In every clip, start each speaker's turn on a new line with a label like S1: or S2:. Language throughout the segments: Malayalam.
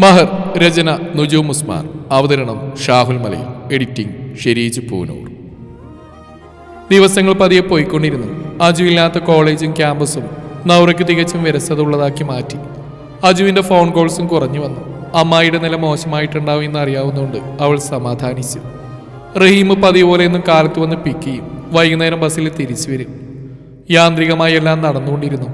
S1: മഹർ രചന നുജൂം ഉസ്മാൻ. അവതരണം ഷാഹുൽ മലയിൽ. എഡിറ്റിംഗ് ഷെരീജ് പൂനൂർ. ദിവസങ്ങൾ പതിയെ പോയിക്കൊണ്ടിരുന്നു. അജുവില്ലാത്ത കോളേജും ക്യാമ്പസും നൗറയ്ക്ക് തികച്ചും വിരസത ഉള്ളതാക്കി മാറ്റി. അജുവിന്റെ ഫോൺ കോൾസും കുറഞ്ഞു വന്നു. അമ്മായിയുടെ നില മോശമായിട്ടുണ്ടാവും എന്ന് അറിയാവുന്നതുകൊണ്ട് അവൾ സമാധാനിച്ചു. റഹീം പതി പോലെ ഒന്നും കാലത്ത് വന്ന് പിക്ക് ചെയ്യും. വൈകുന്നേരം ബസ്സിൽ തിരിച്ചു വരും. യാന്ത്രികമായി എല്ലാം നടന്നുകൊണ്ടിരുന്നു.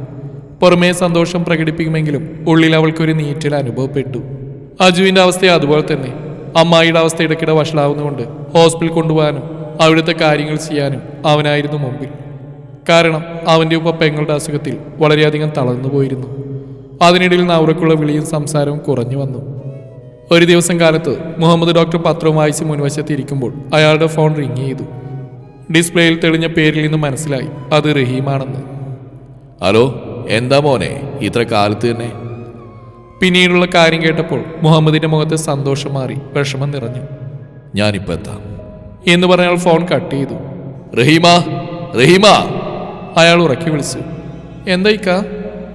S1: പുറമേ സന്തോഷം പ്രകടിപ്പിക്കുമെങ്കിലും ഉള്ളിൽ അവൾക്കൊരു നീറ്റൽ അനുഭവപ്പെട്ടു. അജുവിന്റെ അവസ്ഥ അതുപോലെ തന്നെ. അമ്മായിയുടെ അവസ്ഥ ഇടയ്ക്കിടെ വഷളാവുന്നതുകൊണ്ട് ഹോസ്പിറ്റൽ കൊണ്ടുപോകാനും അവിടുത്തെ കാര്യങ്ങൾ ചെയ്യാനും അവനായിരുന്നു മുമ്പിൽ. കാരണം അവന്റെ ഉപ്പ പെങ്ങളുടെ അസുഖത്തിൽ വളരെയധികം തളർന്നു പോയിരുന്നു. അതിനിടയിൽ നൗറക്കുള്ള വിളിയും സംസാരവും കുറഞ്ഞു വന്നു. ഒരു ദിവസം കാലത്ത് മുഹമ്മദ് ഡോക്ടർ പത്രവും വായിച്ച് മുൻവശത്തിരിക്കുമ്പോൾ അയാളുടെ ഫോൺ റിങ് ചെയ്തു. ഡിസ്പ്ലേയിൽ തെളിഞ്ഞ പേരിൽ നിന്ന് മനസ്സിലായി അത് റഹീമാണെന്ന്. ഹലോ എന്താ മോനെ? ഇത്ര കാലത്ത് തന്നെ പിന്നീടുള്ള കാര്യം കേട്ടപ്പോൾ മുഹമ്മദിന്റെ മുഖത്ത് സന്തോഷം മാറി വിഷമം നിറഞ്ഞു. ഞാനിപ്പോ എത്താം. എന്ന് പറഞ്ഞയാൾ ഫോൺ കട്ട് ചെയ്തു. റഹീമ റഹീമ. അയാൾ ഉറക്കി വിളിച്ചു. എന്തായിക്ക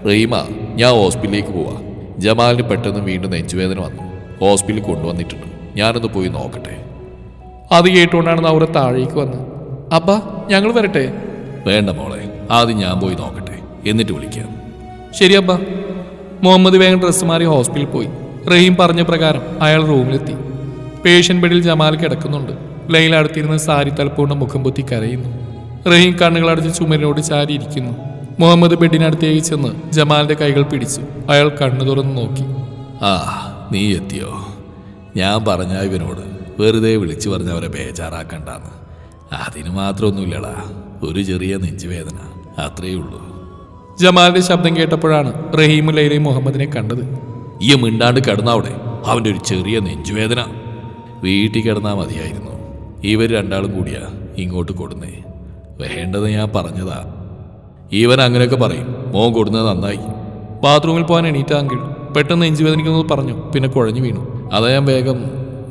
S1: റഹീമ ഞാൻ ഹോസ്പിറ്റലിലേക്ക് പോവാ. ജമാലിന് പെട്ടെന്ന് വീണ്ടും നെഞ്ചുവേദന വന്നു. ഹോസ്പിറ്റലിൽ കൊണ്ടുവന്നിട്ടുണ്ട്. ഞാനൊന്ന് പോയി നോക്കട്ടെ. അത് കേട്ടുകൊണ്ടാണ് നൗറ താഴേക്ക് വന്നത്. അപ്പ ഞങ്ങൾ വരട്ടെ? വേണ്ട മോളെ ആദ്യം ഞാൻ പോയി നോക്കട്ടെ. എന്നിട്ട് വിളിക്കാം. ശരി അബ്ബ മുഹമ്മദ് വേഗം ഡ്രസ്സ് മാറി ഹോസ്പിറ്റലിൽ പോയി. റഹീം പറഞ്ഞ പ്രകാരം അയാൾ റൂമിലെത്തി പേഷ്യൻ ബെഡിൽ ജമാൽ കിടക്കുന്നുണ്ട്. ലൈല അടുത്തിരുന്ന് സാരി തലപ്പുകൊണ്ട് മുഖം പൊത്തി കരയുന്നു. റഹീം കണ്ണുകളടച്ച് ചുമരിനോട് ചാരി ഇരിക്കുന്നു മുഹമ്മദ് ബെഡിനടുത്തേക്ക് ചെന്ന് ജമാലിന്റെ കൈകൾ പിടിച്ചു. അയാൾ കണ്ണു തുറന്ന് നോക്കി. ആ നീ എത്തിയോ? ഞാൻ പറഞ്ഞ ഇവനോട് വെറുതെ വിളിച്ചു പറഞ്ഞവരെ ബേജാറാക്കണ്ടെന്ന്. അതിന് മാത്രമൊന്നുമില്ലടാ. ഒരു ചെറിയ നെഞ്ചുവേദന. അത്രയേ ഉള്ളൂ. ജമാലിന്റെ ശബ്ദം കേട്ടപ്പോഴാണ് റഹീമും ലൈലയും മുഹമ്മദിനെ കണ്ടത്. ഈ മിണ്ടാണ്ട് കിടന്നാവിടെ അവന്റെ ഒരു ചെറിയ നെഞ്ചുവേദന. വീട്ടിൽ കിടന്നാൽ മതിയായിരുന്നു. ഇവർ രണ്ടാളും കൂടിയാ ഇങ്ങോട്ട് കൊടുന്നേ. വേണ്ടത് ഞാൻ പറഞ്ഞതാ. ഇവൻ അങ്ങനെയൊക്കെ പറയും. മോൻ കൊടുന്നത് നന്നായി. ബാത്റൂമിൽ പോകാൻ എണീറ്റാങ്കിൽ പെട്ടെന്ന് നെഞ്ചുവേദനിക്കുന്നത് പറഞ്ഞു. പിന്നെ കുഴഞ്ഞു വീണു. അതാ ഞാൻ വേഗം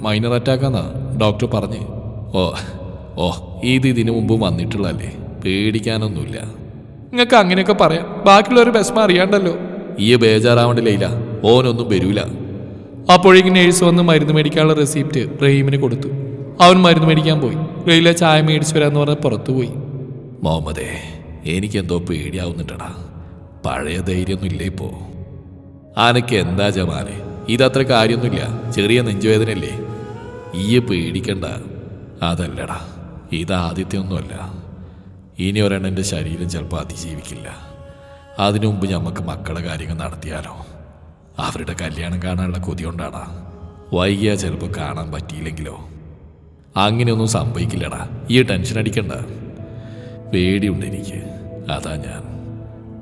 S1: മൈനർ അറ്റാക്കാന്നാ ഡോക്ടർ പറഞ്ഞ്. ഓ ഓ ഇത് ഇതിനു മുമ്പ് വന്നിട്ടുള്ളതല്ലേ? പേടിക്കാനൊന്നുമില്ല. നിങ്ങൾക്ക് അങ്ങനെയൊക്കെ പറയാം. ബാക്കിയുള്ളവർ വിഷമം അറിയാണ്ടല്ലോ. ഈ ബേജാറാവണ്ടില്ല ഓനൊന്നും വരൂല. അപ്പോഴേക്കും നേഴ്സ് വന്ന് മരുന്ന് മേടിക്കാനുള്ള റെസിപ്റ്റ് റഹീമിന് കൊടുത്തു. അവൻ മരുന്ന് മേടിക്കാൻ പോയി. റെയിലെ ചായ മേടിച്ചു വരാന്ന് പറഞ്ഞ് പുറത്തു പോയി. മുഹമ്മദേ എനിക്കെന്തോ പേടിയാവുന്നുണ്ടടാ. പഴയ ധൈര്യമൊന്നും ഇല്ല ഇപ്പോ? ആനക്ക് എന്താ ജമാലെ? ഇതത്ര കാര്യമൊന്നുമില്ല. ചെറിയ നെഞ്ചുവേദനയല്ലേ? ഈ പേടിക്കണ്ട. അതല്ലടാ. ഇത് ആദ്യത്തെ ഒന്നുമല്ല ഇനി ഒരെണ്ണം എന്റെ ശരീരം ചിലപ്പോൾ അതിജീവിക്കില്ല. അതിനു മുമ്പ് നമുക്ക് മക്കളെ കാര്യങ്ങൾ നടത്തിയാലോ? അവരുടെ കല്യാണം കാണാനുള്ള കൊതി കൊണ്ടാടാ വൈകിയാ ചിലപ്പോൾ കാണാൻ പറ്റിയില്ലെങ്കിലോ? അങ്ങനെയൊന്നും സംഭവിക്കില്ലടാ. ഈ ടെൻഷൻ അടിക്കണ്ട. പേടിയുണ്ട് എനിക്ക്. അതാ ഞാൻ.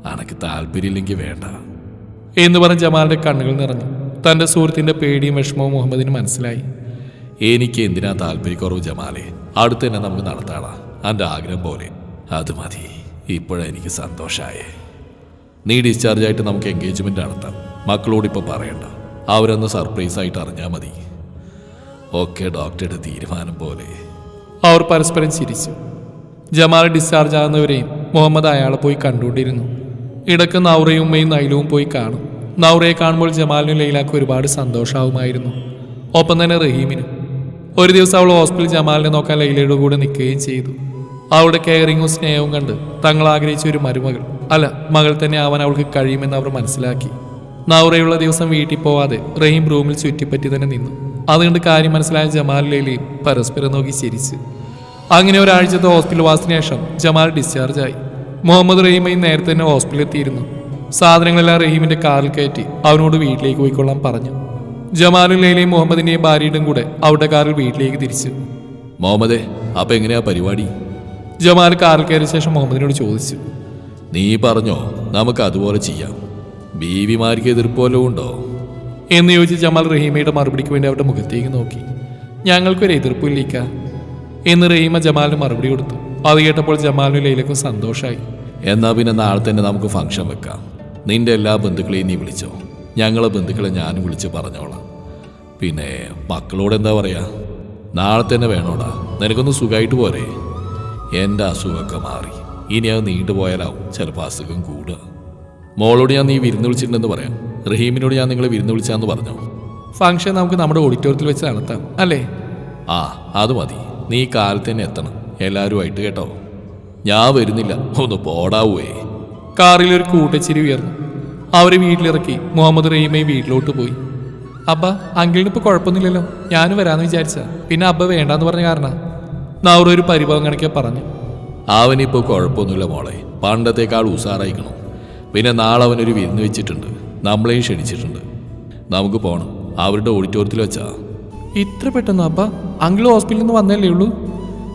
S1: അനക്ക് താല്പര്യമില്ലെങ്കിൽ വേണ്ട. എന്ന് പറഞ്ഞ് ജമാലിന്റെ കണ്ണുകൾ നിറഞ്ഞു. തന്റെ സുഹൃത്തിന്റെ പേടിയും വിഷമവും മുഹമ്മദിന് മനസ്സിലായി. എനിക്ക് എന്തിനാ താല്പര്യക്കുറവ് ജമാലെ? അടുത്ത് തന്നെ നമുക്ക് നടത്താടാ എന്റെ ആഗ്രഹം പോലെ. അത് മതി. ഇപ്പോഴാ എനിക്ക് സന്തോഷായേ. നീ ഡിസ്ചാർജ് ആയിട്ട് നമുക്ക് എൻഗേജ്മെന്റ് നടത്താം. മക്കളോട് ഇപ്പോൾ പറയണ്ട. അവരൊന്ന് സർപ്രൈസ് ആയിട്ട് അറിഞ്ഞാൽ മതി. ഓക്കെ ഡോക്ടറുടെ തീരുമാനം പോലെ. അവർ പരസ്പരം ചിരിച്ചു. ജമാൽ ഡിസ്ചാർജ് ആകുന്നവരെയും മുഹമ്മദ് അയാളെ പോയി കണ്ടുകൊണ്ടിരുന്നു. ഇടയ്ക്ക് നൗറയും ഉമ്മയും നൈലവും പോയി കാണും. നൗറയെ കാണുമ്പോൾ ജമാലിനും ലൈലാക്കും ഒരുപാട് സന്തോഷമാവുമായിരുന്നു ഒപ്പം തന്നെ റഹീമിനും. ഒരു ദിവസം അവൾ ഹോസ്പിറ്റലിൽ ജമാലിനെ നോക്കാൻ ലൈലയുടെ കൂടെ നിൽക്കുകയും ചെയ്തു. അവളുടെ കെയറിങ്ങും സ്നേഹവും കണ്ട് തങ്ങൾ ആഗ്രഹിച്ച ഒരു മരുമകൾ. അല്ല മകൾ തന്നെ ആവാൻ അവൾക്ക് കഴിയുമെന്ന് അവർ മനസ്സിലാക്കി. നൗറയുള്ള ദിവസം വീട്ടിൽ പോവാതെ റഹീം റൂമിൽ ചുറ്റിപ്പറ്റി തന്നെ നിന്നു. അതുകൊണ്ട് കാര്യം മനസ്സിലായ ജമാൽ ലേലിയും പരസ്പരം നോക്കി ചിരിച്ചു. അങ്ങനെ ഒരാഴ്ചത്തെ ഹോസ്പിറ്റൽ വാസത്തിന് ശേഷം ജമാൽ ഡിസ്ചാർജ് ആയി. മുഹമ്മദ് റഹീമയും നേരത്തെ തന്നെ ഹോസ്പിറ്റലിൽ എത്തിയിരുന്നു. സാധനങ്ങളെല്ലാം റഹീമിന്റെ കാറിൽ കയറ്റി അവനോട് വീട്ടിലേക്ക് പോയിക്കൊള്ളാൻ പറഞ്ഞു. ജമാലും ലൈലയും മുഹമ്മദിന്റെയും ഭാര്യയുടെയും കൂടെ അവരുടെ കാറിൽ വീട്ടിലേക്ക് തിരിച്ചു. മുഹമ്മദേ അപ്പൊ എങ്ങനെയാ പരിപാടി? ജമാൽ കാറിൽ കയറിയ ശേഷം മുഹമ്മദിനോട് ചോദിച്ചു നീ പറഞ്ഞോ നമുക്ക് അതുപോലെ ചെയ്യാം. ബീവിമാർക്ക് എതിർപ്പ് വല്ലതും ഉണ്ടോ? എന്ന് ചോദിച്ച് ജമാൽ റഹീമയുടെ മറുപടിക്ക് വേണ്ടി അവരുടെ മുഖത്തേക്ക് നോക്കി. ഞങ്ങൾക്കൊരു എതിർപ്പില്ലിക്ക. എന്ന് റഹീമ ജമാലിന് മറുപടി കൊടുത്തു. അത് കേട്ടപ്പോൾ ജമാലിനും ലൈലക്കും സന്തോഷമായി എന്നാ പിന്നെ നാളെ തന്നെ നമുക്ക് ഫംഗ്ഷൻ വെക്കാം. നിന്റെ എല്ലാ ബന്ധുക്കളെയും നീ വിളിച്ചോ. ഞങ്ങളെ ബന്ധുക്കളെ ഞാനും വിളിച്ച് പറഞ്ഞോളാം. പിന്നെ മക്കളോട് എന്താ പറയാ? നാളെ തന്നെ വേണോടാ. നിനക്കൊന്ന് സുഖമായിട്ട് പോരെ. എന്റെ അസുഖമൊക്കെ മാറി. ഇനി അത് നീണ്ടുപോയാലാവും. ചിലപ്പോൾ അസുഖം കൂടുക. മോളോട് ഞാൻ നീ വിരുന്ന് വിളിച്ചിട്ടുണ്ടെന്ന് പറയാം. റഹീമിനോട് ഞാൻ നിങ്ങളെ വിരുന്ന് വിളിച്ചാന്ന് പറഞ്ഞു? ഫംഗ്ഷൻ നമുക്ക് നമ്മുടെ ഓഡിറ്റോറിയത്തിൽ വെച്ച് നടത്താം. അല്ലേ?
S2: ആ അത് മതി. നീ കാലത്ത് തന്നെ എത്തണം. എല്ലാവരുമായിട്ട് കേട്ടോ. ഞാൻ വരുന്നില്ല. ഒന്ന് പോടാവേ
S1: കാറിൽ ഒരു കൂട്ടച്ചിരി ഉയർന്നു. അവരെ വീട്ടിലിറക്കി. മുഹമ്മദ് റഹീമയും വീട്ടിലോട്ട് പോയി. അബ്ബ അങ്കിളിനിപ്പോൾ കുഴപ്പമൊന്നുമില്ലല്ലോ. ഞാനും വരാമെന്ന് വിചാരിച്ച പിന്നെ അബ്ബ വേണ്ടാന്ന് പറഞ്ഞ കാരണം. നൗറ ഒരു പരിഭവം കണക്കെ പറഞ്ഞു.
S2: അവനിപ്പോൾ കുഴപ്പമൊന്നുമില്ല മോളെ. പണ്ടത്തേക്കാൾ ഉഷാറായിക്കണം പിന്നെ നാളെ അവനൊരു വിരുന്ന് വെച്ചിട്ടുണ്ട്. നമ്മളെയും ക്ഷണിച്ചിട്ടുണ്ട്. നമുക്ക് പോകണം അവരുടെ ഓഡിറ്റോറിയത്തിൽ വെച്ചാ.
S1: ഇത്ര പെട്ടെന്ന് അപ്പ അങ്കിൾ ഹോസ്പിറ്റലിൽ നിന്ന് വന്നല്ലേ ഉള്ളൂ?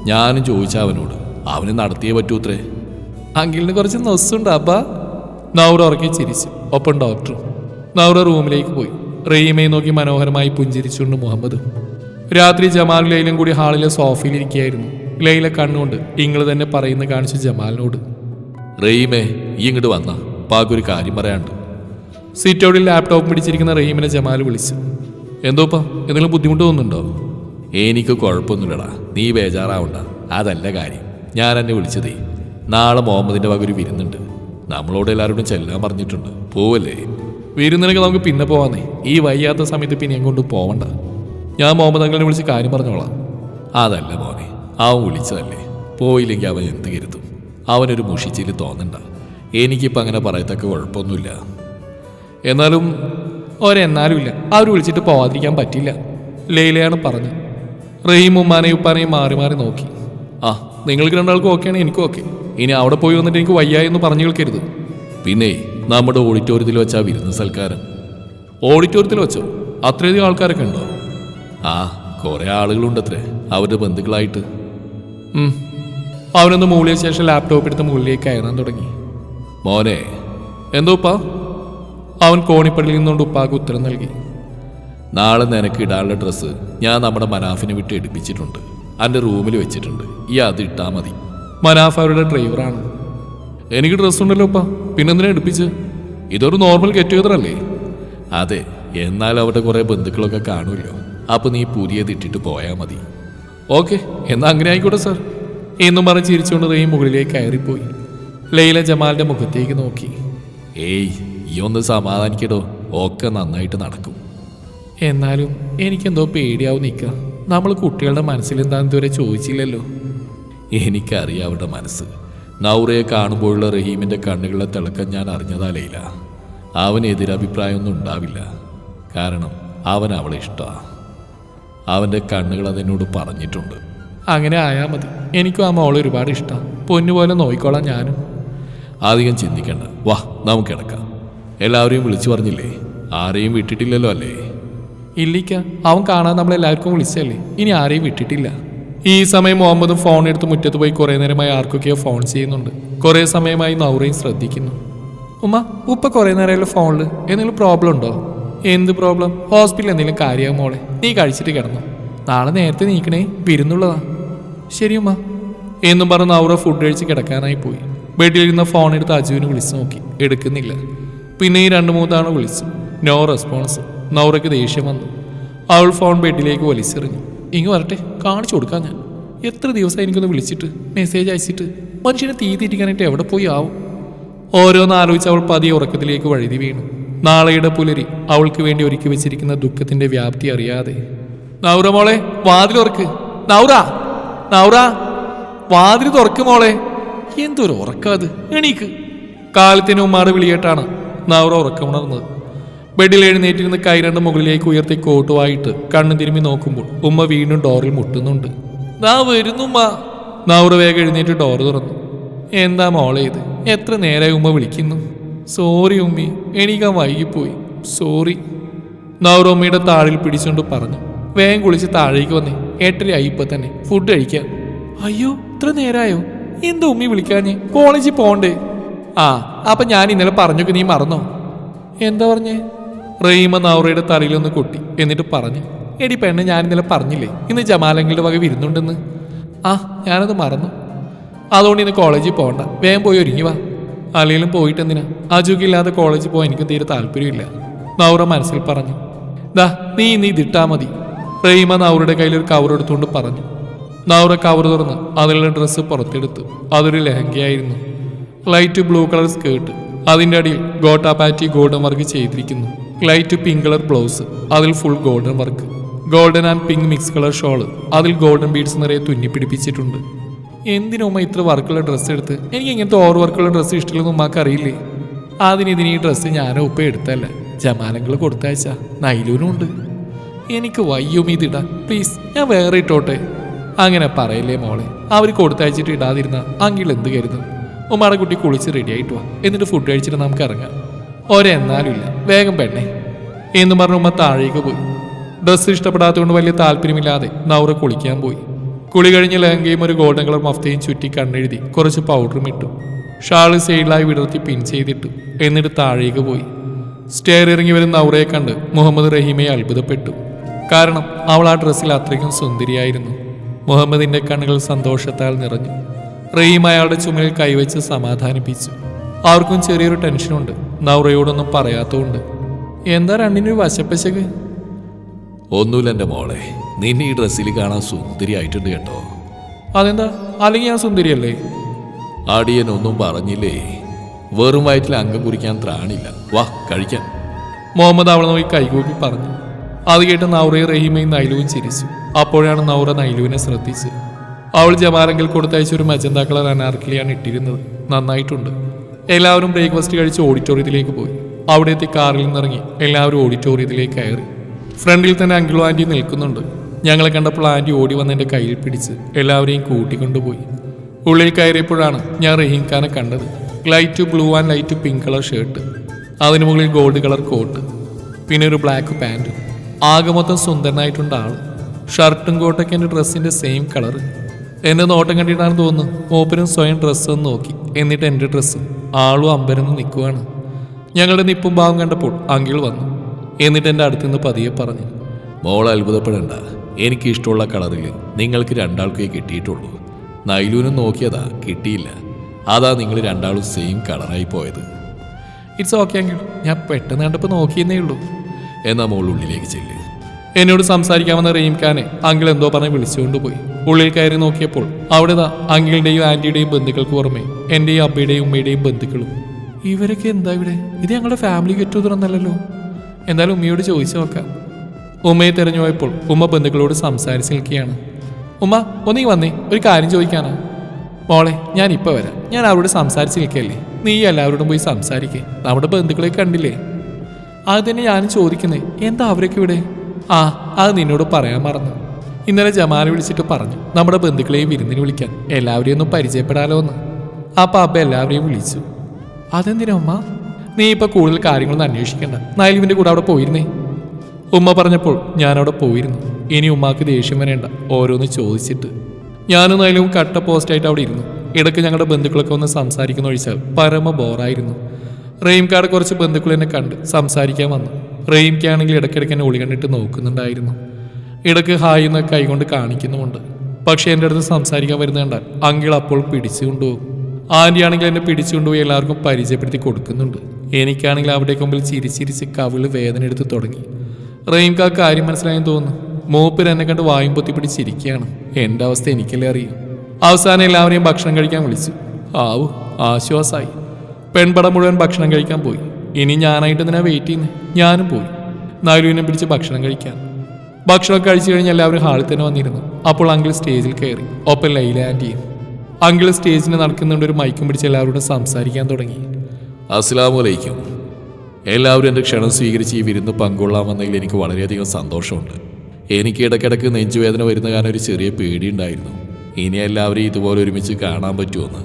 S2: ഞാനും ചോദിച്ച അവനോട്. അവന് നടത്തിയേ പറ്റൂത്രേ
S1: അങ്കിളിന് കുറച്ച് നൊസ്സുണ്ട് അപ്പ. നൗറ ഉറക്കി ചിരിച്ചു. ഒപ്പം ഡോക്ടറും. നൗറ റൂമിലേക്ക് പോയി. റീമയെ നോക്കി മനോഹരമായി പുഞ്ചിരിച്ചുകൊണ്ട് മുഹമ്മദ്. രാത്രി ജമാൽ ലൈലും കൂടി ഹാളിലെ സോഫയിലിരിക്കുകയായിരുന്നു ലൈല കണ്ണുകൊണ്ട് ഇങ്ങൾ തന്നെ പറയുന്ന കാണിച്ച് ജമാലിനോട്
S2: റെയ്മേ ഈ ഇങ്ങോട്ട് വന്ന. പാക്കൊരു കാര്യം പറയാണ്ട്
S1: സിറ്റൗട്ടിൽ ലാപ്ടോപ്പ് പിടിച്ചിരിക്കുന്ന റഹീമിനെ ജമാൽ വിളിച്ചു എന്തോപ്പാ എന്തെങ്കിലും ബുദ്ധിമുട്ട് തോന്നുന്നുണ്ടോ?
S2: എനിക്ക് കുഴപ്പമൊന്നുമില്ലടാ. നീ ബേജാറാവണ്ട. അതല്ല കാര്യം. ഞാൻ എന്നെ വിളിച്ചതേ നാളെ മുഹമ്മദിന്റെ വക ഒരു വിരുന്നുണ്ട്. നമ്മളോട് എല്ലാവരോടും ചെല്ലാൻ പറഞ്ഞിട്ടുണ്ട്. പോവല്ലേ?
S1: വിരുന്നിനൊക്കെ നമുക്ക് പിന്നെ പോവാന്നേ. ഈ വയ്യാത്ത സമയത്ത് പിന്നെ എങ്ങോട്ട് പോവണ്ട. ഞാൻ മുഹമ്മദ് അങ്കിളിനെ വിളിച്ച് കാര്യം പറഞ്ഞോളാം.
S2: അതല്ല മോനെ അവൻ വിളിച്ചതല്ലേ. പോയില്ലെങ്കിൽ അവൻ എന്ത് കരുതും? അവനൊരു മുഷിച്ചിൽ തോന്നണ്ട. എനിക്കിപ്പോൾ അങ്ങനെ പറയത്തക്ക കുഴപ്പമൊന്നുമില്ല.
S1: എന്നാലും ഒരെന്നാലും ഇല്ല. അവർ വിളിച്ചിട്ട് പോവാതിരിക്കാൻ പറ്റില്ല. ലൈലയാണ് പറഞ്ഞത്. റഹീം ഉമ്മാനെയും ഉപ്പാനെയും മാറി മാറി നോക്കി. ആ നിങ്ങൾക്ക് രണ്ടാൾക്കും ഓക്കെയാണ് എനിക്കും ഓക്കെ. ഇനി അവിടെ പോയി വന്നിട്ട് എനിക്ക് വയ്യ എന്ന് പറഞ്ഞു കേൾക്കരുത്.
S2: പിന്നെ നമ്മുടെ ഓഡിറ്റോറിയത്തിൽ വെച്ചാ വിരുന്ന് സൽക്കാരം.
S1: ഓഡിറ്റോറിയത്തിൽ വെച്ചോ? അത്രയധികം ആൾക്കാരൊക്കെ ഉണ്ടോ?
S2: ആ കുറേ ആളുകളുണ്ടത്രേ അവരുടെ ബന്ധുക്കളായിട്ട്.
S1: അവനൊന്ന് മൂളിയ ശേഷം ലാപ്ടോപ്പ് എടുത്ത് മുകളിലേക്ക് കയറാൻ തുടങ്ങി.
S2: മോനെ.
S1: എന്തോ ഉപ്പാ? അവൻ കോണിപ്പടിയിൽ നിന്നുകൊണ്ട് ഉപ്പാക്ക് ഉത്തരം നൽകി.
S2: നാളെ നിനക്ക് ഇടാനുള്ള ഡ്രസ്സ് ഞാൻ നമ്മുടെ മനാഫിനെ വിട്ട് എടുപ്പിച്ചിട്ടുണ്ട്. എന്റെ റൂമിൽ വെച്ചിട്ടുണ്ട്. ഈ അത് ഇട്ടാ മതി.
S1: മനാഫ് അവരുടെ ഡ്രൈവറാണ് എനിക്ക് ഡ്രസ്സ് ഉണ്ടല്ലോ ഉപ്പ. പിന്നെന്തിനാ എടുപ്പിച്ച്? ഇതൊരു നോർമൽ ഗെറ്റ് ടുഗദർ അല്ലേ?
S2: അതെ എന്നാൽ അവരുടെ കുറേ ബന്ധുക്കളൊക്കെ കാണുമല്ലോ. അപ്പോൾ നീ പുതിയത് ഇട്ടിട്ട് പോയാൽ മതി.
S1: ഓക്കെ എന്നാ അങ്ങനെ ആയിക്കോട്ടെ സാർ. എന്നും പറഞ്ഞ് ചിരിച്ചുകൊണ്ട് റഹീം മുകളിലേക്ക് കയറിപ്പോയി. ലൈല ജമാലിന്റെ മുഖത്തേക്ക് നോക്കി.
S2: ഏയ് ഈ ഒന്ന് സമാധാനിക്കടോ. ഒക്കെ നന്നായിട്ട് നടക്കും.
S1: എന്നാലും എനിക്കെന്തോ പേടിയാവും നിൽക്കുക നമ്മൾ കുട്ടികളുടെ മനസ്സിൽ എന്താണെന്ന് ഇതുവരെ ചോദിച്ചില്ലല്ലോ.
S2: എനിക്കറിയാം അവരുടെ മനസ്സ്. നൗറയെ കാണുമ്പോഴുള്ള റഹീമിന്റെ കണ്ണുകളിലെ തിളക്കം ഞാൻ അറിഞ്ഞതാലേയില്ല അവനെതിരഭിപ്രായമൊന്നും ഉണ്ടാവില്ല. കാരണം അവൻ അവളെ ഇഷ്ടമാണ് അവന്റെ കണ്ണുകൾ അതെന്നോട് പറഞ്ഞിട്ടുണ്ട്.
S1: അങ്ങനെ ആയാൽ മതി. എനിക്കും ആ മോളെ ഒരുപാട് ഇഷ്ടമാണ് പൊന്നുപോലെ നോയിക്കോളാം ഞാനും.
S2: അധികം ചിന്തിക്കണ്ട. വാ നമുക്ക് ഇടക്കാം എല്ലാവരെയും വിളിച്ചു പറഞ്ഞില്ലേ? ആരെയും വിട്ടിട്ടില്ലല്ലോ അല്ലേ?
S1: ഇല്ലിക്ക അവൻ കാണാൻ നമ്മളെല്ലാവർക്കും വിളിച്ചല്ലേ ഇനി ആരെയും വിട്ടിട്ടില്ല. ഈ സമയം മുഹമ്മദും ഫോൺ എടുത്ത് മുറ്റത്ത് പോയി കുറേ നേരമായി ആർക്കൊക്കെയോ ഫോൺ ചെയ്യുന്നുണ്ട്. കുറേ സമയമായി നൗറയും ശ്രദ്ധിക്കുന്നു. ഉമ്മ ഉപ്പ കുറേ നേരമല്ലോ ഫോണിൽ എന്തെങ്കിലും പ്രോബ്ലം ഉണ്ടോ? എന്ത് പ്രോബ്ലം ഹോസ്പിറ്റലിൽ എന്തെങ്കിലും കാര്യമാകും മോളെ? നീ കഴിച്ചിട്ട് കിടന്നു. നാളെ നേരത്തെ നീക്കണേ വിരുന്നുള്ളതാ. ശരി ഉമ്മ. എന്നും പറഞ്ഞ് അവറ ഫുഡ് കഴിച്ച് കിടക്കാനായി പോയി. ബെഡിലിരുന്ന ഫോൺ എടുത്ത് അജുവിന് വിളിച്ചു നോക്കി. എടുക്കുന്നില്ല. പിന്നെ ഈ രണ്ട് മൂന്ന് തവണ വിളിച്ചു. നോ റെസ്പോൺസ് നൗറയ്ക്ക് ദേഷ്യം വന്നു. അവൾ ഫോൺ ബെഡിലേക്ക് വലിച്ചെറിഞ്ഞു. ഇങ്ങ് വരട്ടെ കാണിച്ചു കൊടുക്കാം ഞാൻ. എത്ര ദിവസം എനിക്കൊന്ന് വിളിച്ചിട്ട് മെസ്സേജ് അയച്ചിട്ട്. മനുഷ്യനെ തീ തീറ്റിക്കാനായിട്ട് എവിടെ പോയി ആവും? ഓരോന്ന് ആലോചിച്ച് അവൾ പതിയെ ഉറക്കത്തിലേക്ക് വഴുതി വീണു. നാളെയുടെ പുലരി അവൾക്ക് വേണ്ടി ഒരുക്കി വെച്ചിരിക്കുന്ന ദുഃഖത്തിന്റെ വ്യാപ്തി അറിയാതെ. നൗറ മോളെ വാതിൽ ഉറക്ക് നൗറ നൗറ വാതിൽ തുറക്ക് മോളെ. എന്തൊരു ഉറക്കാത് എണീക്ക്. കാലത്തിന് ഉമ്മാറ് വിളിയേട്ടാണ് നൗറ ഉറക്കമുണർന്നത്. ബെഡിൽ എഴുന്നേറ്റിരുന്ന് കൈ രണ്ട് മുകളിലേക്ക് ഉയർത്തി കോട്ടുവായിട്ട് കണ്ണു തിരുമ്മി നോക്കുമ്പോൾ ഉമ്മ വീണ്ടും ഡോറിൽ മുട്ടുന്നുണ്ട്. ദാ വരുന്നു ഉമ്മ. നൗറ വേഗം എഴുന്നേറ്റ് ഡോർ തുറന്നു. എന്താ മോളെ ഇത്? എത്ര നേരമായി ഉമ്മ വിളിക്കുന്നു? സോറി ഉമ്മി. എനിക്ക് വൈകിപ്പോയി. സോറി. നൗറ ഉമ്മയുടെ താഴിൽ പിടിച്ചുകൊണ്ട് പറഞ്ഞു. വേഗം കുളിച്ച് താഴേക്ക് വന്നേ. ആയി ഇപ്പൊ തന്നെ. ഫുഡ് കഴിക്കാൻ അയ്യോ ഇത്ര നേരായോ? എന്താ ഉമ്മി വിളിക്കാഞ്ഞേ? കോളേജിൽ പോണ്ടേ? ആ അപ്പൊ ഞാൻ ഇന്നലെ പറഞ്ഞൊക്കെ നീ മറന്നോ? എന്താ പറഞ്ഞേ? റഹീമ നൗറയുടെ തലയിലൊന്ന് കൊട്ടി. എന്നിട്ട് പറഞ്ഞു. എടി പെണ്ണ് ഞാൻ ഇന്നലെ പറഞ്ഞില്ലേ? ഇന്ന് ജമാലങ്ങളുടെ വക വിരുന്നുണ്ടെന്ന്. ആ ഞാനത് മറന്നു. അതുകൊണ്ട് ഇന്ന് കോളേജിൽ പോകണ്ട വേഗം പോയി ഒരുങ്ങി വാ. അല്ലെങ്കിലും പോയിട്ട് എന്തിനാ അജുക്കില്ലാതെ കോളേജിൽ പോകാൻ എനിക്ക് തീരെ താല്പര്യമില്ല. നൗറ മനസ്സിൽ പറഞ്ഞു. ദാ നീ നീ ഇതിട്ടാ മതി. റഹീമ നൗറയുടെ കയ്യിൽ ഒരു കവർ എടുത്തുകൊണ്ട് പറഞ്ഞു. നൗറ കവർ തുറന്ന് അതിലുള്ള ഡ്രസ്സ് പുറത്തെടുത്തു. അതൊരു ലഹങ്കയായിരുന്നു. ലൈറ്റ് ബ്ലൂ കളർ സ്കേർട്ട് അതിന്റെ അടിയിൽ ഗോട്ടാ പാറ്റി ഗോൾഡൻ വർക്ക് ചെയ്തിരിക്കുന്നു. ലൈറ്റ് പിങ്ക് കളർ ബ്ലൗസ് അതിൽ full golden work golden and pink mix colour shawl അതിൽ ഗോൾഡൻ ബീഡ്സ് നിറയെ തുന്നി പിടിപ്പിച്ചിട്ടുണ്ട് എന്തിനാ ഉമ്മ ഇത്ര വർക്കുള്ള ഡ്രസ്സ് എടുത്ത്? എനിക്ക് ഇങ്ങനത്തെ ഓവർ വർക്കുള്ള ഡ്രസ്സ് ഇഷ്ടമില്ലെന്ന് ഉമ്മാക്ക് അറിയില്ലേ? അതിനിതിന് ഈ ഡ്രസ്സ് ഞാൻ ഉപ്പ എടുത്തല്ല ജമാലങ്ങൾ കൊടുത്തയച്ച. നൈലൂനും ഉണ്ട്. എനിക്ക് വയ്യും ഇതിടാ പ്ലീസ് ഞാൻ വേറെ ഇട്ടോട്ടെ. അങ്ങനെ പറയില്ലേ മോളെ. അവർ കൊടുത്തയച്ചിട്ട് ഇടാതിരുന്ന അങ്കിൾ എന്ത് കരുതും? ഉമ്മാടെ കുട്ടി കുളിച്ച് റെഡി ആയിട്ട് വാ. എന്നിട്ട് ഫുഡ് കഴിച്ചിട്ട് നമുക്ക് ഇറങ്ങാം. ഒരെന്നാലും ഇല്ല. വേഗം പെണ്ണേ. എന്ന് പറഞ്ഞ് ഉമ്മ താഴേക്ക് പോയി. ഡ്രസ്സ് ഇഷ്ടപ്പെടാത്തതുകൊണ്ട് വലിയ താല്പര്യമില്ലാതെ നൗറ കുളിക്കാൻ പോയി. കുളി കഴിഞ്ഞ് ലഹങ്കയും ഒരു ഗോൾഡൻ കളർ മഫ്തയും ചുറ്റി കണ്ണെഴുതി കുറച്ച് പൗഡറും ഇട്ടു. ഷാൾ സൈഡിലായി വിടർത്തി പിൻ ചെയ്തിട്ടു. എന്നിട്ട് താഴേക്ക് പോയി. സ്റ്റെയർ ഇറങ്ങി വരുന്ന നൗറയെ കണ്ട് മുഹമ്മദ് റഹീമയെ അത്ഭുതപ്പെട്ടു. കാരണം അവൾ ആ ഡ്രസ്സിൽ അത്രയ്ക്കും സുന്ദരിയായിരുന്നു. മുഹമ്മദിന്റെ കണ്ണുകൾ സന്തോഷത്താൽ നിറഞ്ഞു. റഹീം അയാളുടെ ചുമലിൽ കൈവച്ച് സമാധാനിപ്പിച്ചു. അവർക്കും ചെറിയൊരു ടെൻഷനുണ്ട് നൗറയോടൊന്നും പറയാത്തതുകൊണ്ട്. എന്താ രണ്ടിനൊരു വശപ്പശക്ക്
S2: ഒന്നുമില്ല എന്റെ മോളെ. നിന്നെ ഈ ഡ്രസ്സിൽ കാണാൻ സുന്ദരിയായിട്ടുണ്ട് കേട്ടോ.
S1: അതെന്താ? അല്ലെങ്കിൽ ഞാൻ സുന്ദരിയല്ലേ?
S2: അടിയൻ ഒന്നും പറഞ്ഞില്ലേ? വെറും വയറ്റിൽ അംഗം കുറിക്കാൻ ത്രാണില്ല. വാ കഴിക്കാൻ
S1: മുഹമ്മദ് അവളെ നോക്കി കൈകൂപ്പി പറഞ്ഞു. അത് കേട്ട് നൗറയും റഹീമയും നൈലുവും ചിരിച്ചു. അപ്പോഴാണ് നൗറ നൈലുവിനെ ശ്രദ്ധിച്ച് അവൾ ജമാലെങ്കിൽ കൊടുത്തയച്ച ഒരു മജന്ത കളർ അനാർക്കിളിയാണ് ഇട്ടിരുന്നത്. നന്നായിട്ടുണ്ട്. എല്ലാവരും ബ്രേക്ക്ഫാസ്റ്റ് കഴിച്ച് ഓഡിറ്റോറിയത്തിലേക്ക് പോയി. അവിടെ എത്തി കാറിൽ നിന്നിറങ്ങി എല്ലാവരും ഓഡിറ്റോറിയത്തിലേക്ക് കയറി. ഫ്രണ്ടിൽ തന്നെ അങ്കിളും ആന്റി നിൽക്കുന്നുണ്ട്. ഞങ്ങളെ കണ്ടപ്പോൾ ആന്റി ഓടി വന്ന് എന്റെ കയ്യിൽ പിടിച്ച് എല്ലാവരെയും കൂട്ടിക്കൊണ്ടുപോയി. ഉള്ളിൽ കയറിയപ്പോഴാണ് ഞാൻ റഹീം ഖാനെ കണ്ടത്. Light blue and light pink colour shirt അതിന് മുകളിൽ ഗോൾഡ് കളർ കോട്ട് പിന്നെ ഒരു ബ്ലാക്ക് പാന്റും ആകെ മൊത്തം സുന്ദരനായിട്ടുണ്ട് ആൾ ഷർട്ടും കോട്ടൊക്കെ എന്റെ ഡ്രസ്സിന്റെ സെയിം കളർ എന്റെ നോട്ടം കണ്ടിട്ടാണെന്ന് തോന്നുന്നു ഓപ്പനും സ്വയം ഡ്രസ്സ് നോക്കി. എന്നിട്ട് എന്റെ ഡ്രസ്സ് ആളും അമ്പരന്ന് നിൽക്കുവാണ്. ഞങ്ങളുടെ നിപ്പും ഭാവം കണ്ടപ്പോൾ അങ്കിൾ വന്നു. എന്നിട്ട് എന്റെ അടുത്തുനിന്ന് പതിയെ പറഞ്ഞു.
S2: മോൾ അത്ഭുതപ്പെടണ്ട. എനിക്ക് ഇഷ്ടമുള്ള കളറിൽ നിങ്ങൾക്ക് രണ്ടാൾക്കേ കിട്ടിയിട്ടുള്ളൂ. നൈലൂനും നോക്കിയതാ കിട്ടിയില്ല. അതാ നിങ്ങൾ രണ്ടാളും സെയിം കളറായി പോയത്.
S1: ഇറ്റ്സ് ഓക്കെ അങ്കിൾ ഞാൻ പെട്ടെന്ന് കണ്ടപ്പോൾ നോക്കിയെന്നേ ഉള്ളൂ.
S2: എന്നാ മോൾ ഉള്ളിലേക്ക് ചെല്ല്.
S1: എന്നോട് സംസാരിക്കാമെന്ന റീംഖാനെ അങ്കിൾ എന്തോ പറഞ്ഞ് വിളിച്ചുകൊണ്ട് പോയി ഉള്ളിൽ കയറി നോക്കിയപ്പോൾ അവിടെ അങ്കിളുടെയും ആന്റിയുടെയും ബന്ധുക്കൾക്ക് പുറമെ എന്റെയും അബ്ബയുടെയും ഉമ്മയുടെയും ബന്ധുക്കളും. ഇവരൊക്കെ എന്താ ഇവിടെ? ഇത് ഞങ്ങളുടെ ഫാമിലി ഗെറ്റ് ടുഗദറൊന്നല്ലല്ലോ എന്തായാലും ഉമ്മയോട് ചോദിച്ചു നോക്കാം. ഉമ്മയെ തെരഞ്ഞു പോയപ്പോൾ ഉമ്മ ബന്ധുക്കളോട് സംസാരിച്ചു നിൽക്കുകയാണ് ഉമ്മ ഒന്നീ വന്നേ ഒരു കാര്യം ചോദിക്കാനാ. മോളെ ഞാൻ ഇപ്പൊ വരാം. ഞാൻ അവരോട് സംസാരിച്ച് നിൽക്കല്ലേ നീ എല്ലാവരോടും പോയി സംസാരിക്കേ. നമ്മുടെ ബന്ധുക്കളെ കണ്ടില്ലേ? അത് തന്നെ ഞാനും ചോദിക്കുന്നേ എന്താ അവരൊക്കെ ഇവിടെ? ആ അത് നിന്നോട് പറയാൻ മറന്നു. ഇന്നലെ ജമാൽ വിളിച്ചിട്ട് പറഞ്ഞു നമ്മുടെ ബന്ധുക്കളെയും വിരുന്നിന് വിളിക്കാൻ. എല്ലാവരെയും ഒന്ന് പരിചയപ്പെടാലോ എന്ന്. അപ്പം അബ്ബ എല്ലാവരെയും വിളിച്ചു. അതെന്തിനാ അമ്മ നീ ഇപ്പൊ കൂടുതൽ കാര്യങ്ങളൊന്നും അന്വേഷിക്കണ്ട. നയലുവിന്റെ കൂടെ അവിടെ പോയിരുന്നേ. ഉമ്മ പറഞ്ഞപ്പോൾ ഞാനവിടെ പോയിരുന്നു. ഇനി ഉമ്മാക്ക് ദേഷ്യം വരേണ്ട. ഓരോന്ന് ചോദിച്ചിട്ട്. ഞാനും നയലും കട്ട പോസ്റ്റായിട്ട് അവിടെ ഇരുന്നു. ഇടയ്ക്ക് ഞങ്ങളുടെ ബന്ധുക്കളൊക്കെ ഒന്ന് സംസാരിക്കുന്ന ഒഴിച്ചാൽ പരമ ബോറായിരുന്നു. റെയിം റെയിംകാട് കുറച്ച് ബന്ധുക്കൾ എന്നെ കണ്ട് സംസാരിക്കാൻ വന്നു. റെയിംക്കാണെങ്കിൽ ഇടയ്ക്കിടയ്ക്ക് എന്നെ ഒളി കണ്ടിട്ട് നോക്കുന്നുണ്ടായിരുന്നു. ഇടയ്ക്ക് ഹായ് എന്ന് കൈകൊണ്ട് കാണിക്കുന്നുമുണ്ട്. പക്ഷേ എന്റെ അടുത്ത് സംസാരിക്കാൻ വരുന്ന കണ്ടാൽ അങ്കിൾ അപ്പോൾ പിടിച്ചു കൊണ്ടുപോകും. ആന്റി ആണെങ്കിൽ എന്നെ പിടിച്ചു കൊണ്ടുപോയി എല്ലാവർക്കും പരിചയപ്പെടുത്തി കൊടുക്കുന്നുണ്ട്. എനിക്കാണെങ്കിൽ അവിടെ മുമ്പിൽ ചിരിച്ചിരിച്ച് കവിൾ വേദന എടുത്ത് തുടങ്ങി. റെയിംക്ക് ആ കാര്യം മനസ്സിലായെന്ന് തോന്നുന്നു? മൂപ്പർ എന്നെ കണ്ട് വായും പൊത്തി പിടിച്ചിരിക്കുകയാണ്. എന്റെ അവസ്ഥ എനിക്കല്ലേ അറിയും. അവസാനം എല്ലാവരെയും ഭക്ഷണം കഴിക്കാൻ വിളിച്ചു. ആവു ആശ്വാസമായി പെൺപടം മുഴുവൻ ഭക്ഷണം കഴിക്കാൻ പോയി. ഇനി ഞാനായിട്ട് എന്തിനാ വെയിറ്റ് ചെയ്യുന്നത് ഞാനും പോയി. നാലുവിനെ പിടിച്ച് ഭക്ഷണം കഴിക്കാൻ. ഭക്ഷണം കഴിച്ചു കഴിഞ്ഞ് എല്ലാവരും ഹാളിൽ തന്നെ വന്നിരുന്നു. അപ്പോൾ അങ്കിൾ സ്റ്റേജിൽ കയറി. ഒപ്പം ലൈല ആന്റിയും അങ്കിൾ സ്റ്റേജിന് നടക്കുന്നുണ്ട് ഒരു മൈക്കും പിടിച്ച് എല്ലാവരോടും സംസാരിക്കാൻ തുടങ്ങി.
S2: അസ്സലാമലൈക്കും എല്ലാവരും എന്റെ ക്ഷണം സ്വീകരിച്ച് ഈ വിരുന്ന് പങ്കൊള്ളാമെന്നതിൽ എനിക്ക് വളരെയധികം സന്തോഷമുണ്ട്. എനിക്ക് ഇടയ്ക്കിടയ്ക്ക് നെഞ്ചുവേദന വരുന്ന കാരണം ഒരു ചെറിയ പേടിയുണ്ടായിരുന്നു. ഇനി എല്ലാവരും ഇതുപോലെ ഒരുമിച്ച് കാണാൻ പറ്റുമെന്ന്.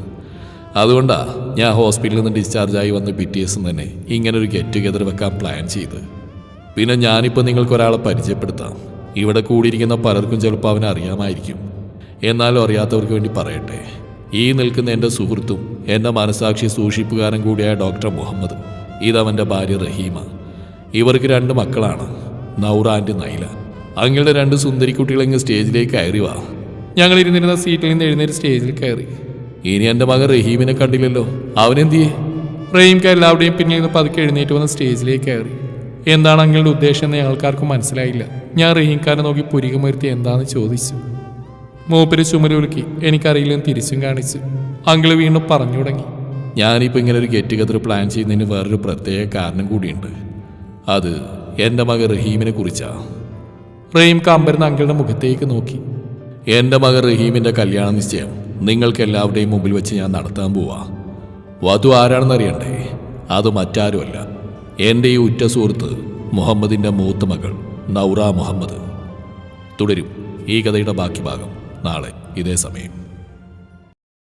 S2: അതുകൊണ്ടാണ് ഞാൻ ഹോസ്പിറ്റലിൽ നിന്ന് ഡിസ്ചാർജായി വന്ന് പിറ്റേ ദിവസം തന്നെ ഇങ്ങനെ ഒരു ഗെറ്റ് ടുഗെദർ വെക്കാൻ പ്ലാൻ ചെയ്ത്. പിന്നെ ഞാനിപ്പോൾ നിങ്ങൾക്ക് ഒരാളെ പരിചയപ്പെടുത്താം. ഇവിടെ കൂടിയിരിക്കുന്ന പലർക്കും ചിലപ്പോൾ അവനെ അറിയാമായിരിക്കും. എന്നാലും അറിയാത്തവർക്ക് വേണ്ടി പറയട്ടെ. ഈ നിൽക്കുന്ന എന്റെ സുഹൃത്തും എന്റെ മനസാക്ഷി സൂക്ഷിപ്പുകാരൻ കൂടിയായ ഡോക്ടർ മുഹമ്മദ്. ഇതവന്റെ ഭാര്യ റഹീമ. ഇവർക്ക് രണ്ട് മക്കളാണ് നൗറ ആൻഡ് നൈല. അങ്ങളുടെ രണ്ട് സുന്ദരി കുട്ടികളെങ്ങ് സ്റ്റേജിലേക്ക് കയറി വാ.
S1: ഞങ്ങൾ ഇരുന്നിരുന്ന സീറ്റിൽ നിന്ന് എഴുന്നേറ്റ് സ്റ്റേജിൽ കയറി.
S2: ഇനി എന്റെ മകൻ റഹീമിനെ കണ്ടില്ലല്ലോ. അവനെന്തിയേ?
S1: റഹീംക്ക് എല്ലാവരുടെയും പിന്നിൽ നിന്ന് പതുക്കെ എഴുന്നേറ്റ് വന്ന് സ്റ്റേജിലേക്ക് കയറി. എന്താണ് അങ്ങളുടെ ഉദ്ദേശം എന്ന് ഞങ്ങൾക്കാർക്കും മനസ്സിലായില്ല. ഞാൻ റഹീംഖാനെ നോക്കി പുരികമുയർത്തി എന്താണെന്ന് ചോദിച്ചു. മൂപ്പര് ചുമരുലുക്കി എനിക്കറിയില്ലെന്ന് തിരിച്ചും കാണിച്ചു. അങ്കിൾ വീണ്ടും പറഞ്ഞു തുടങ്ങി.
S2: ഞാനിപ്പോൾ ഇങ്ങനെ ഒരു ഗെറ്റ് ടുഗദർ പ്ലാൻ ചെയ്യുന്നതിന് വേറൊരു പ്രത്യേക കാരണം കൂടിയുണ്ട്. അത് എന്റെ മകൻ റഹീമിനെ കുറിച്ചാണ്
S1: റഹീം കമ്പരുന്ന അങ്കിളുടെ മുഖത്തേക്ക് നോക്കി.
S2: എന്റെ മകൻ റഹീമിന്റെ കല്യാണ നിശ്ചയം നിങ്ങൾക്ക് എല്ലാവരുടെയും മുമ്പിൽ വെച്ച് ഞാൻ നടത്താൻ പോവാ. വധു ആരാണെന്ന് അറിയണ്ടേ? അത് മറ്റാരുമല്ല. എന്റെ ഈ ഉറ്റ സുഹൃത്ത് മുഹമ്മദിന്റെ മൂത്ത മകൾ നൗറ മുഹമ്മദ്. തുടരും ഈ കഥയുടെ ബാക്കി ഭാഗം നാളെ ഇതേ സമയം.